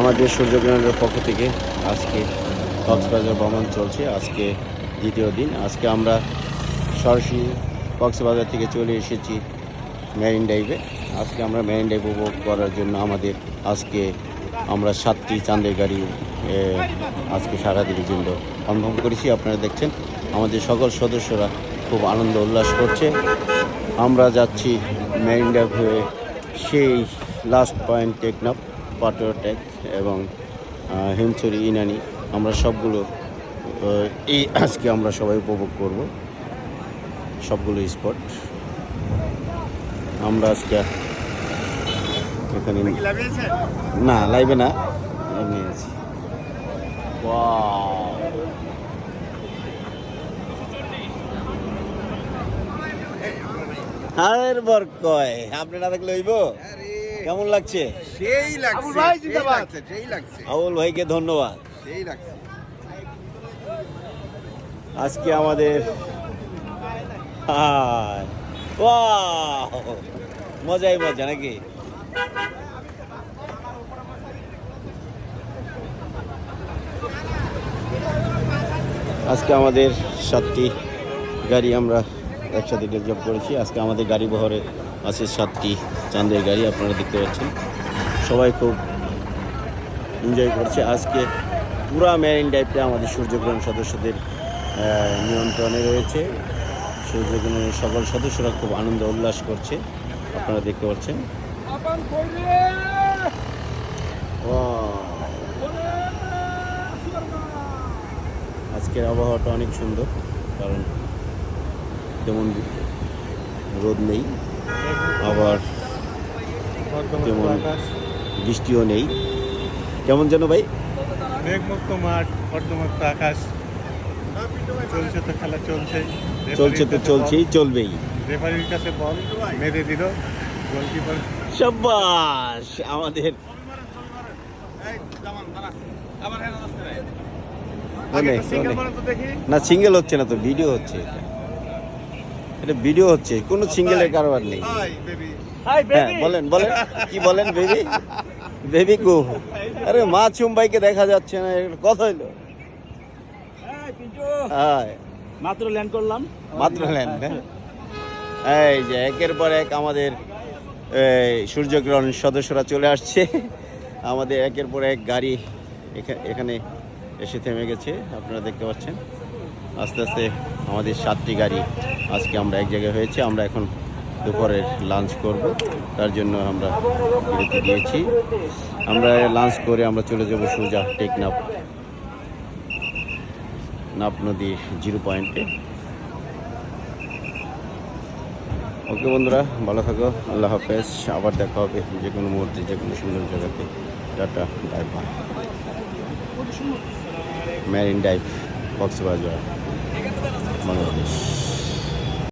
আমাদের সূর্যগ্রহণের পক্ষ থেকে আজকে কক্সবাজার ভ্রমণ চলছে। আজকে দ্বিতীয় দিন। আজকে আমরা সরাসরি কক্সবাজার থেকে চলে এসেছি মেরিন ড্রাইভে আজকে আমরা মেরিন ড্রাইভ উপভোগ করার জন্য আমাদের আজকে আমরা সাতটি চাঁদের গাড়ি আজকে সারাদিনের জন্য কনফার্ম করেছি। আপনারা দেখছেন, আমাদের সকল সদস্যরা খুব আনন্দ উল্লাস করছে। আমরা যাচ্ছি মেরিন ড্রাইভ হয়ে সেই লাস্ট পয়েন্ট টেকনাফ পাটোটেক এবং হিমছড়ি ইনানি আমরা সবগুলো এই আজকে আমরা সবাই উপভোগ করব। সবগুলো স্পট আমরা আজকে এখানে না লাইভে না এমনি আছি! বর কয় আপনি না দেখলে হইব? কেমন লাগছে? সেই লাগছে আবুল সেই লাগছে ভাইকে ধন্যবাদ। সেই লাগছে। আজকে আমাদের হায়! মজাই মজা নাকি? আজকে আমাদের সাতটি গাড়ি আমরা একসাথে রিজার্ভ করেছি। আজকে আমাদের গাড়ি বহরে আছে সাতটি চাঁদের গাড়ি আপনারা দেখতে পাচ্ছেন। সবাই খুব এনজয় করছে। আজকে পুরা মেরিন ড্রাইভটা আমাদের সূর্যগ্রহণ সদস্যদের নিয়ন্ত্রণে রয়েছে। সূর্যগ্রহণের সকল সদস্যরা খুব আনন্দ উল্লাস করছে। আপনারা দেখতে পাচ্ছেন! আজকের আবহাওয়াটা অনেক সুন্দর কারণ তেমন রোদ নেই। আবার তেমন বৃষ্টিও নেই। কেমন যেন ভাই? মেঘমুক্ত মাঠ পর্দমুক্ত আকাশ। চলছে তো খেলা চলছে। চলছে তো চলছেই চলবেই। রেফারির কাছে বল মেরে দিল। গোলকিপার সাব্বাস! আমাদের। না সিঙ্গেল হচ্ছে না তো ভিডিও হচ্ছে। এটা। এটা ভিডিও হচ্ছে কোনো সিঙ্গেলের কারবার নেই। হ্যাঁ বলেন বলেন কি বলেন বেবি বেবি কো? আরে মা চুম্বাইকে দেখা যাচ্ছে না কথা হইল। হ্যাঁ মাত্র ল্যান্ড করলাম। মাত্র হ্যাঁ? এই যে একের পর এক আমাদের সূর্যগ্রহণ সদস্যরা চলে আসছে। আমাদের একের পর এক গাড়ি এখা- এখানে এসে থেমে গেছে আপনারা দেখতে পাচ্ছেন। আস্তে আস্তে আমাদের সাতটি গাড়ি আজকে আমরা এক জায়গায় হয়েছে, আমরা এখন দুপুরের লাঞ্চ করব। তার জন্য আমরা বিরতি দিয়েছি। আমরা লাঞ্চ করে আমরা চলে যাব সোজা টেকনাফ নাপ নদীর জিরো পয়েন্টে। ওকে বন্ধুরা, ভালো থাকো, আল্লাহ হাফেজ, আবার দেখা হবে যে কোনো মুহূর্তে, যে কোনো সুন্দর জায়গাতে। Tata bye marine drive Cox's Bazar 松丸です。